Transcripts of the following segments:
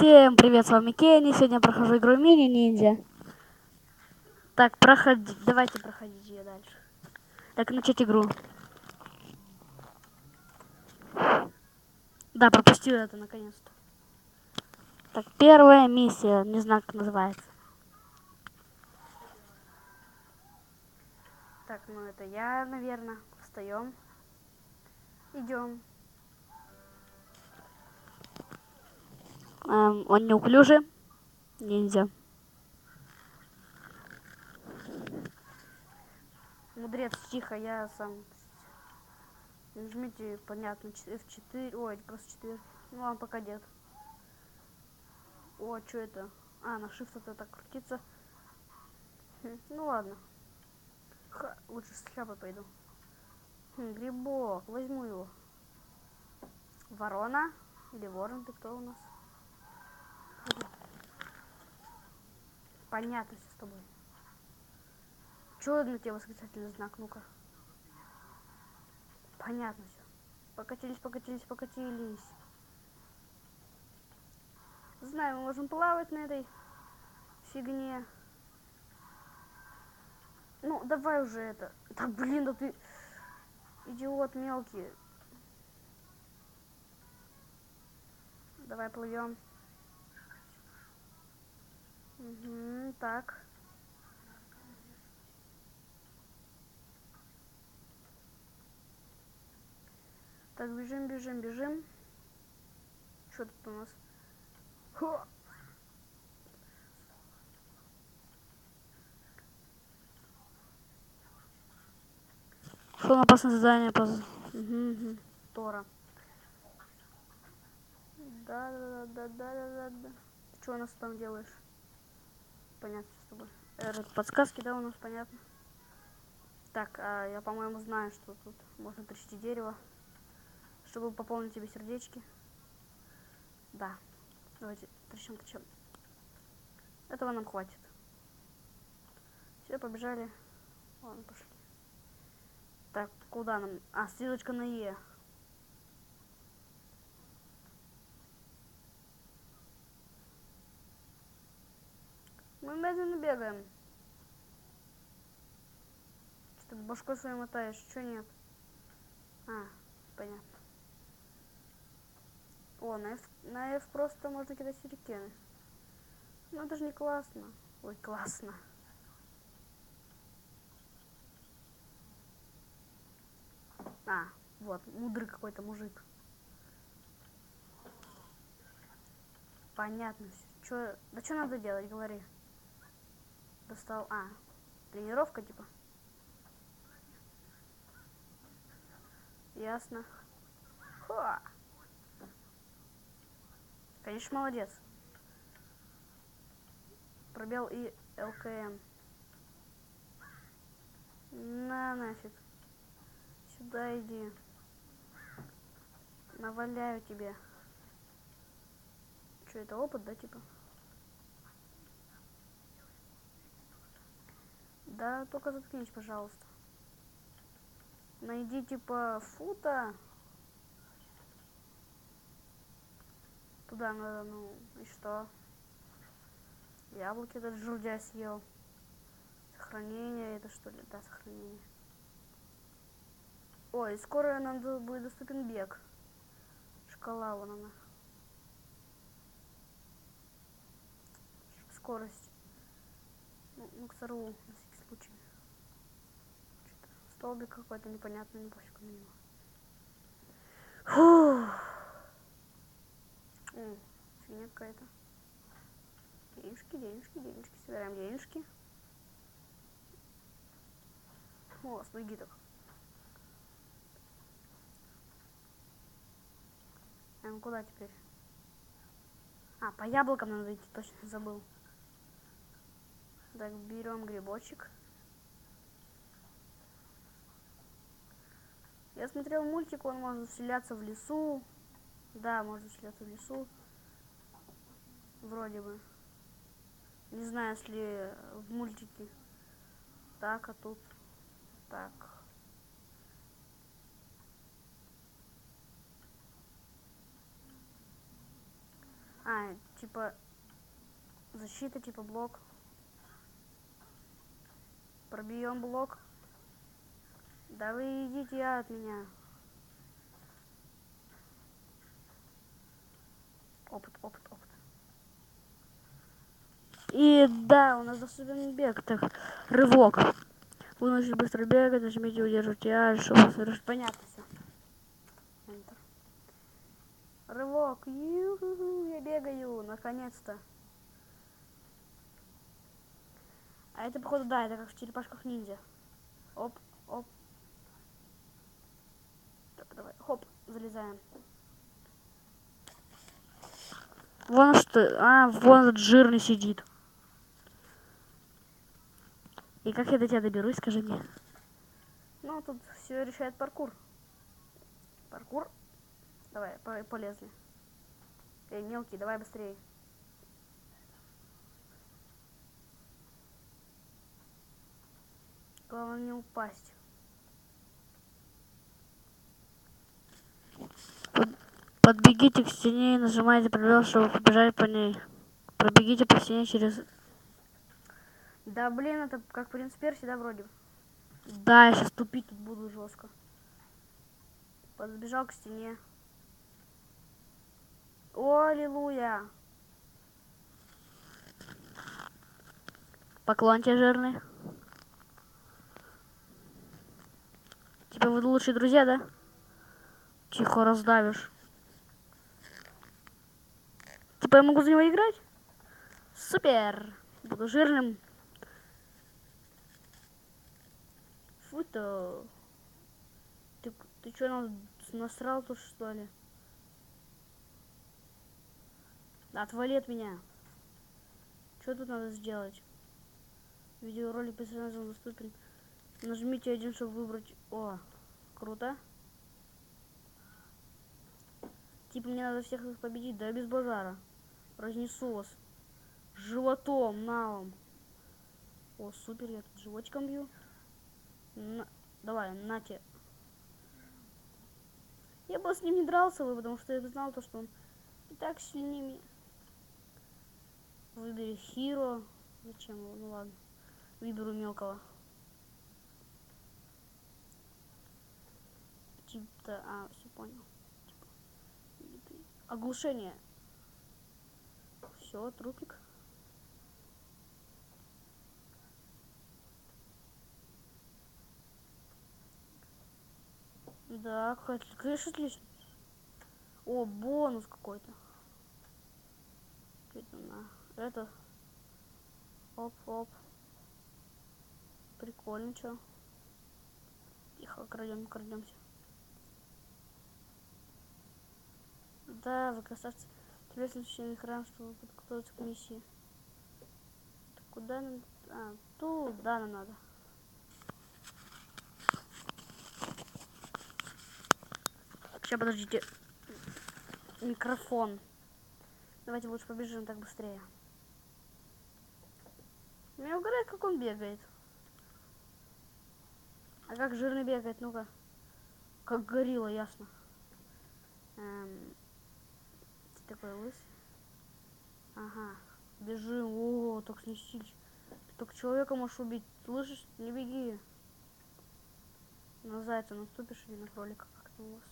Всем привет, с вами Кенни. Сегодня я прохожу игру Мини Ниндзя. Так, проходи. Давайте проходить ее дальше. Так, начать игру. Да, пропустил это наконец-то. Так, первая миссия. Не знаю, как называется. Так, ну это я, наверное. Встаем. Идем. Эм, он неуклюжий. Ниндзя. Мудрец, тихо, я сам. Нажмите, понятно, F4. Ой, просто 4. Ну, вам пока нет. О, что это? А, на shift это так крутится. Хм, ну ладно. Ха, лучше с шляпой пойду. Хм, грибок, возьму его. Ворона? Или ворон ты кто у нас? Понятно все с тобой. Чего на тебе восклицательный знак? Ну-ка. Понятно все. Покатились, покатились, покатились. Знаю, мы можем плавать на этой фигне. Ну, давай уже это. Да блин, да ты идиот мелкий. Давай плывем. Угу, так. Так, бежим, бежим, бежим. Что тут у нас? Хо! Что на опасное задание по... Угу, угу. Тора. Да, да, да, да, да, да, да. Что у нас там делаешь? Понятно тобой. Это подсказки, да, у нас понятно. Так, а я, по-моему, знаю, что тут можно трясти дерево, чтобы пополнить тебе сердечки. Да. Давайте трясем, трясем. Этого нам хватит. Все, побежали. Ладно, пошли. Так, куда нам? А, стрелочка на Е. Медленно бегаем. Что ты башкой своей мотаешь? Что нет? А, понятно. О, на F, на F просто можно кидать сюрикены. Ну это же не классно. Ой, классно. А, вот, мудрый какой-то мужик. Понятно все. Чё, да что надо делать, говори достал. А, тренировка типа. Ясно. Ха. Конечно, молодец. Пробел и ЛКМ. На нафиг. Сюда иди. Наваляю тебе. Что это опыт, да, типа? Да, только заткнись, пожалуйста. Найди типа фута. Туда надо, ну, и что? Яблоки этот журдя съел. Сохранение, это что ли? Да, сохранение. Ой, скоро нам будет доступен бег. Шкала вон она. Скорость. Ну, ну к. Столбик какой-то непонятный, ну пофиг на него. Фух. О, фигня какая-то. Денежки, денежки, денежки. Собираем денежки. О, с ноги так. Ну куда теперь? А, по яблокам надо идти, точно забыл. Так, берем грибочек. Я смотрел мультик, он может вселяться в лесу. Да, может вселяться в лесу. Вроде бы. Не знаю, если в мультике. Так, а тут так. А, типа защита, типа блок. Пробьем блок. Да вы идите от меня. Опыт, опыт, опыт. И да, у нас доступен бег. Так, рывок. Вы начали быстро бегать, нажмите удерживать я, чтобы совершить. Понятно все. Enter. Рывок. Я бегаю, наконец-то. А это, походу, да, это как в черепашках ниндзя. Оп, оп. Так, давай, хоп, залезаем. Вон что, а, вон этот жирный сидит. И как я до тебя доберусь, скажи мне. Ну, тут все решает паркур. Паркур. Давай, по полезли. Эй, мелкий, давай быстрее. Главное не упасть. Подбегите к стене и нажимайте пробел, чтобы побежать по ней. Пробегите по стене через да блин, это как принц Перси, да, вроде? Да, я сейчас тупить тут буду жестко. Подбежал к стене. О, аллилуйя! Поклон тебе жирный. Типа вы лучшие друзья, да? Тихо раздавишь. Типа я могу за него играть? Супер! Буду жирным. Фу-то. Ты, ты что, насрал тут что ли? Отвали от меня. Что тут надо сделать? Видеоролик персонажа доступен. Нажмите один, чтобы выбрать... О, круто. Типа мне надо всех их победить, да без базара. Разнесу вас. Животом, налом. О, супер, я тут животиком бью. На... Давай, нате. Я бы с ним не дрался бы, потому что я знал то, что он и так сильнее меня. Выбери Хиро. Зачем его? Ну ладно. Выберу мелкого. Типа, а, все понял. Типа, оглушение. Все, трупик. Да, какая-то крыша отлично. О, бонус какой-то. Это. Оп-оп. Прикольно, чё. Тихо, крадем, крадемся. Да, вы красавцы. Экран, чтобы подготовиться к миссии. Так, куда нам? А, туда нам надо. Сейчас, подождите. Микрофон. Давайте лучше побежим так быстрее. Меня угорает, как он бегает. А как жирный бегает, ну-ка. Как горилла, ясно. Эм, такой лысый. Ага. Бежим. О, так снести. Ты только человека можешь убить. Слышишь? Не беги. На зайца наступишь или на кролика. Как там у вас?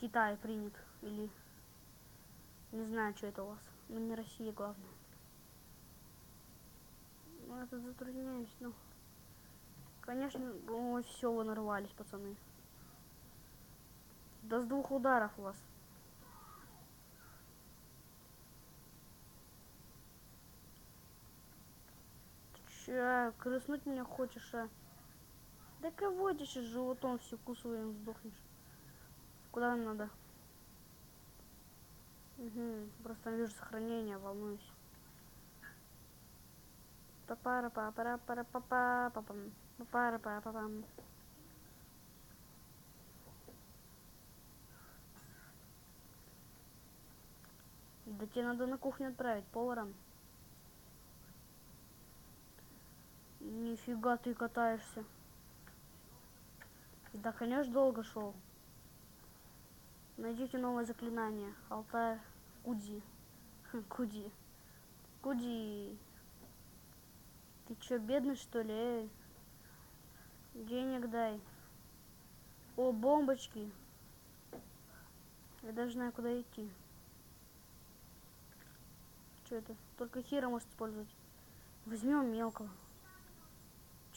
Китай принят. Или... Не знаю, что это у вас. Ну, не Россия, главное. Ну, это затрудняюсь, ну. Конечно, ой, все, вы нарвались, пацаны. Да с двух ударов у вас. Че, крыснуть меня хочешь, а? Да кого ты сейчас животом все кусаем, сдохнешь. Куда нам надо? Угу, просто вижу сохранение, волнуюсь. Папара папара пара папа папам папара папа папам. Да тебе надо на кухню отправить поваром. Нифига ты катаешься. Да, конечно, долго шел. Найдите новое заклинание. Алтарь Кудзи. Хм, Куди. Куди. Ты чё, бедный что ли? Эй? Денег дай. О, бомбочки. Я даже знаю, куда идти. Что это? Только Хира может использовать. Возьмем мелкого.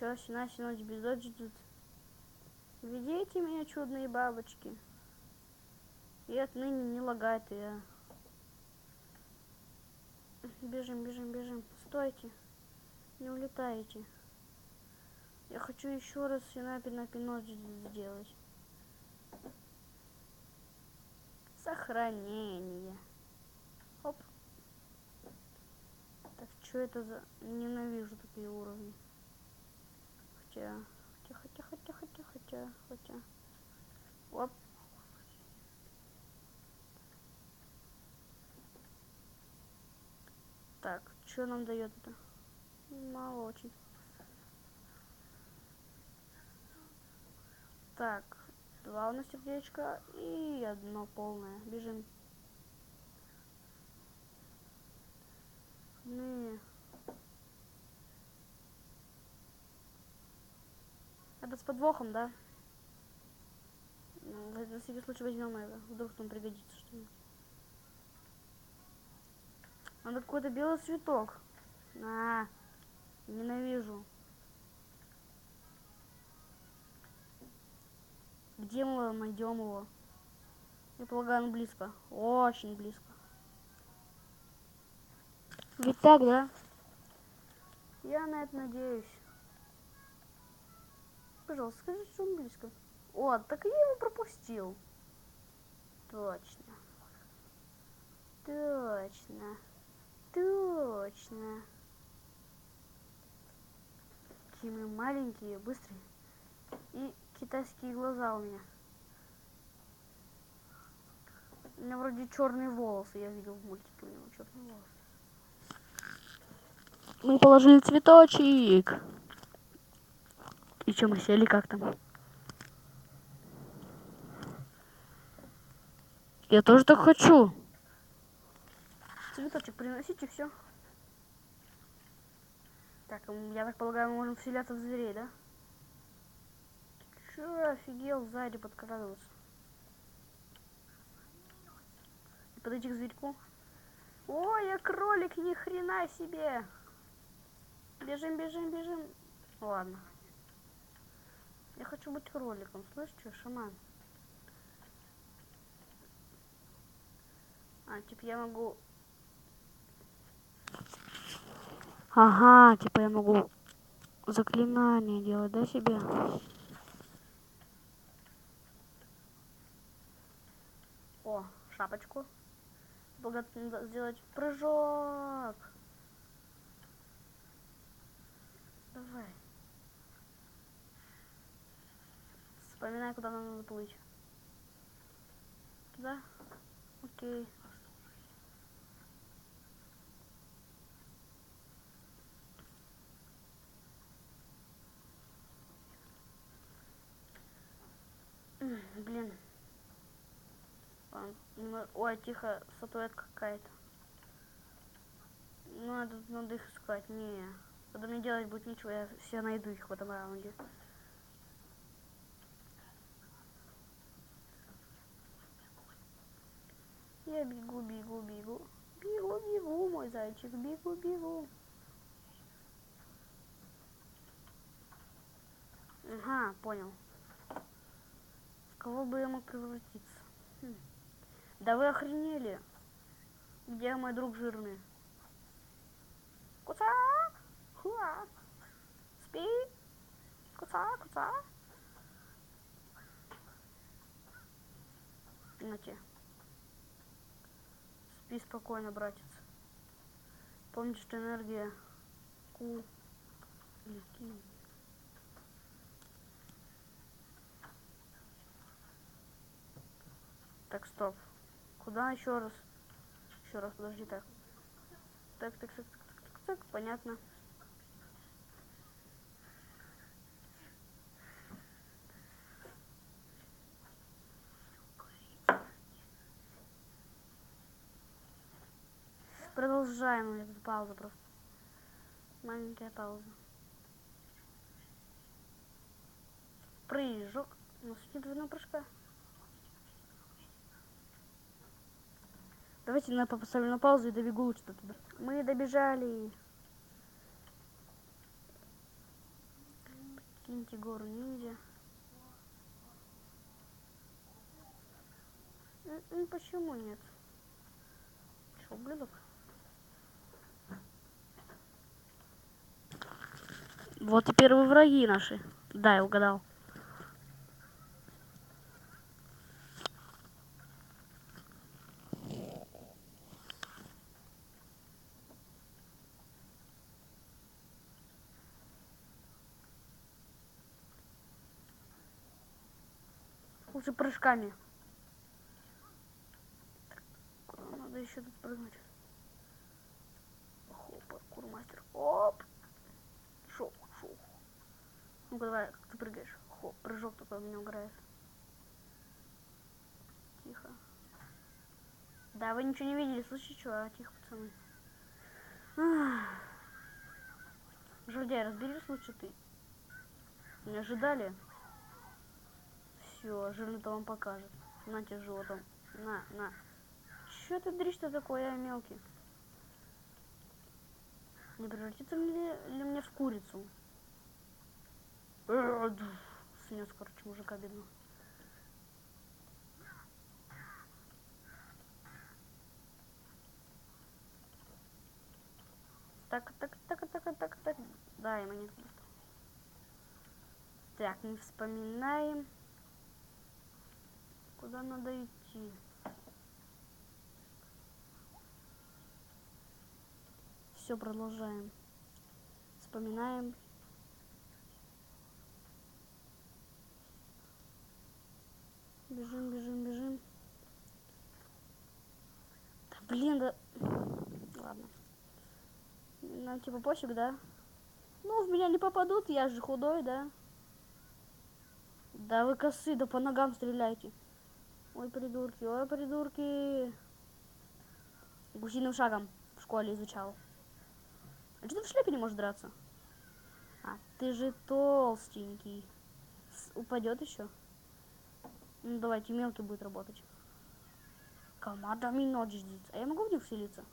Чё, сина, сина, тут. Ведите меня, чудные бабочки. И отныне не лагай ты, а. Бежим, бежим, бежим. Стойте. Не улетайте. Я хочу еще раз синапи на пинот сделать. Сохранение. Оп. Так, что это за... Ненавижу такие уровни. Хотя... Хотя, хотя, хотя, хотя, хотя, хотя. Оп. Так, что нам дает это? Мало очень. Так, два у нас сердечка и одно полное. Бежим. Не. Это с подвохом, да? Ну, на всякий случай возьмем это. Вдруг нам пригодится что-нибудь. Надо какой-то белый цветок. А, ненавижу. Где мы найдем его? Я полагаю, он близко. Очень близко. Ведь так, да? Я на это надеюсь. Пожалуйста, скажи, что он близко. О, так я его пропустил. Точно. Точно. Точно. Какие мы маленькие, быстрые. И китайские глаза у меня. У меня вроде черные волосы, я видел в мультике у него черные волосы. Мы положили цветочек. И что, мы сели как там? Я тоже так хочу. Цветочек приносите, все. Так, я так полагаю, мы можем вселяться в зверей, да? Че, офигел сзади подкрадываться? И подойти к зверьку. Ой, я кролик, ни хрена себе! Бежим, бежим, бежим. Ладно. Я хочу быть кроликом, слышишь, шаман? А, типа я могу... Ага, типа я могу заклинание делать, да, себе? О, шапочку. Надо сделать прыжок. Давай. Вспоминай, куда нам надо плыть. Туда? Окей. Блин. Ой, тихо, статуэтка какая-то. Надо, надо их искать. Не. Когда мне делать будет ничего, я все найду их в этом раунде. Я бегу, бегу, бегу. Бегу, бегу, мой зайчик, бегу, бегу. Ага, понял. В кого бы я мог превратиться? Хм. Да вы охренели. Где мой друг жирный? Куца! Хуа! Спи! Куца, куца! На те. Спи спокойно, братец. Помните, что энергия ку. Так, стоп. Куда еще раз? Еще раз, подожди, так. Так, так, так, так, так, так, понятно. Продолжаем. Это пауза просто. Маленькая пауза. Прыжок. У нас нет двойного прыжка. Давайте на поставлю на паузу и добегу лучше до туда. Мы добежали. Покиньте гору ниндзя. М, Почему нет? Что, ублюдок? Вот и первые враги наши. Да, я угадал. Лучше прыжками. Надо еще тут прыгнуть. Хоп, паркур мастер. Оп. Шоу, шоу. Давай, как ты прыгаешь. Хоп, прыжок такой у меня угорает. Тихо. Да, вы ничего не видели, слышите, что? А, тихо, пацаны. Ах. Журдяй, разберись лучше ты. Не ожидали? Все, жирный-то вам покажет. На тебе животом. На, на. Че ты дрищ-то такой, я мелкий? Не превратится ли, ли мне в курицу? Снес, короче, мужика бедного. Так, так, так, так, так, так. Да, ему нет. Так, мы вспоминаем. Куда надо идти? Все, продолжаем. Вспоминаем. Бежим, бежим, бежим. Да блин, да... Ладно. Нам типа пофиг, да? Ну, в меня не попадут, я же худой, да? Да вы косы, да по ногам стреляйте. Ой, придурки, ой, придурки. Гусиным шагом в школе изучал. А что ты в шляпе не можешь драться? А, ты же толстенький. Упадет еще? Ну давайте, мелкий будет работать. Команда ждет. А я могу в них вселиться?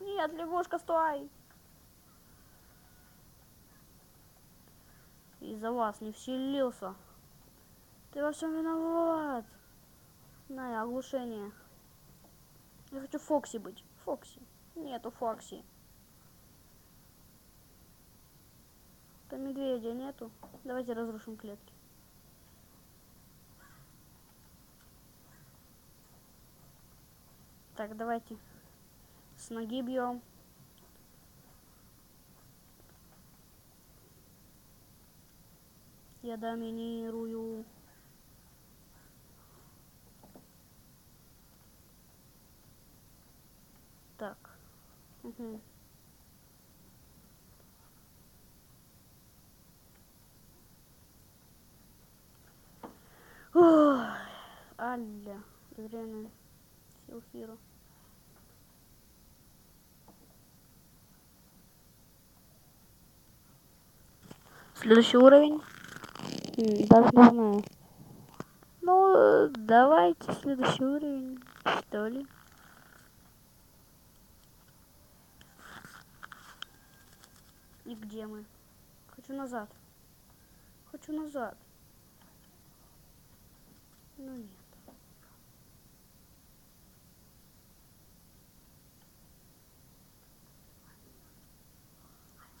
Нет, лягушка, стой! Из-за вас не вселился. Ты во всем виноват. На, оглушение. Я хочу Фокси быть. Фокси. Нету Фокси. По медведя нету. Давайте разрушим клетки. Так, давайте. С ноги бьем. Я доминирую. Так. Угу. Аля. Время. Силхиру. Следующий уровень. Даже не знаю. Ну, давайте следующий уровень, что ли. И где мы? Хочу назад. Хочу назад. Ну нет.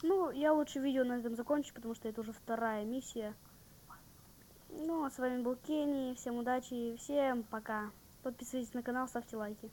Ну, я лучше видео на этом закончу, потому что это уже вторая миссия. Ну, а с вами был Кенни. Всем удачи, всем пока. Подписывайтесь на канал, ставьте лайки.